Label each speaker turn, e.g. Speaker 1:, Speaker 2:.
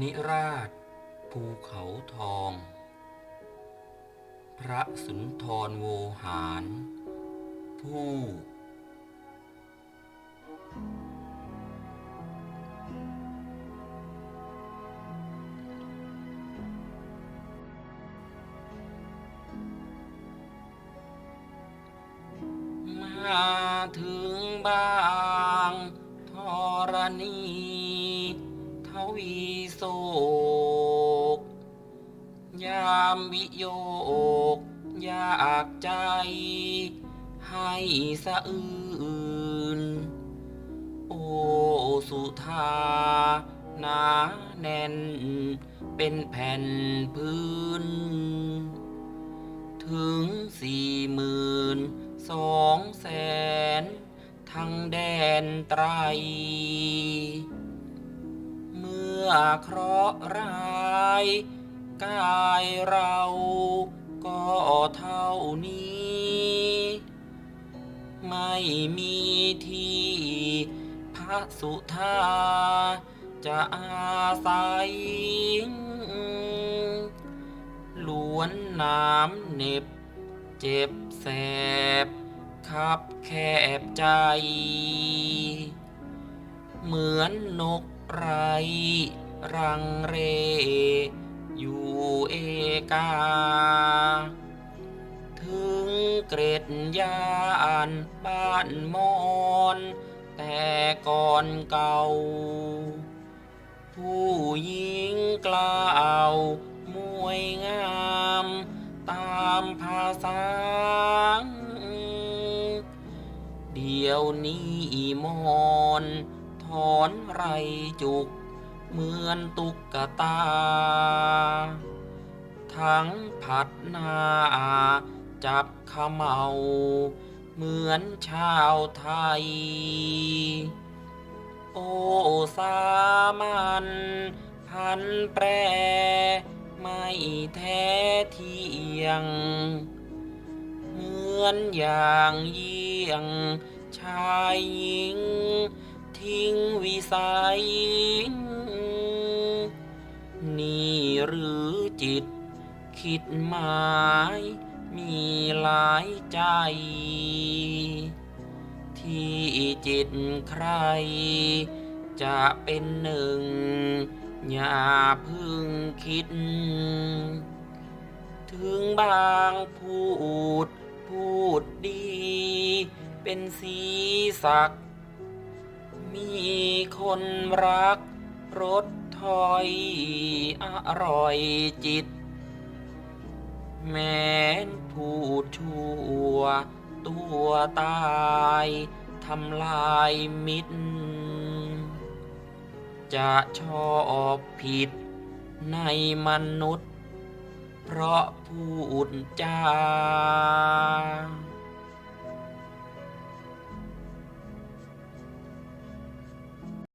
Speaker 1: นิราช ภูเขาทอง พระสุนทรโวหาร ผู้ มาถึงบ้าง ทวีโศก ยามวิโยก อยากใจ ให้สะอื่น โอสุธานาแน่น เป็นแผ่นพื้น ถึงสี่หมื่นสองแสน ทั้งแดนไตร มื่อเคราะห์ร้าย กายเราก็เท่านี้ ไม่มีที่พระสุธาจะอาศัย ล้วนน้ำเหน็บ เจ็บแสบคับแคบใจ เหมือนนก ไร รังเร อยู่เอกา ถึงเกรดยานบ้านมอนแต่ก่อนเก่า ผู้หญิงกล่าวมวยงาม ตามภาษา เดี๋ยวนี้มอน ถอนไรจุก เหมือนตุกกตา ทั้งผัดหน้า จับขมเมาเหมือนชาวไทย โอสามันพันแปร ไม่แท้เที่ยง เหมือนอย่างเยี่ยงชายหญิง ทิ้งวิสัย นี่หรือจิต คิดหมายมีหลายใจ ที่จิตใคร จะเป็นหนึ่ง อย่าพึ่งคิด ถึงบางพูด พูดดี เป็นสีสัก มีคนรักรถถอยอร่อยจิต แม้นพูดชั่วตัวตายทำลายมิตร จะชอบผิดในมนุษย์ เพราะพูดจา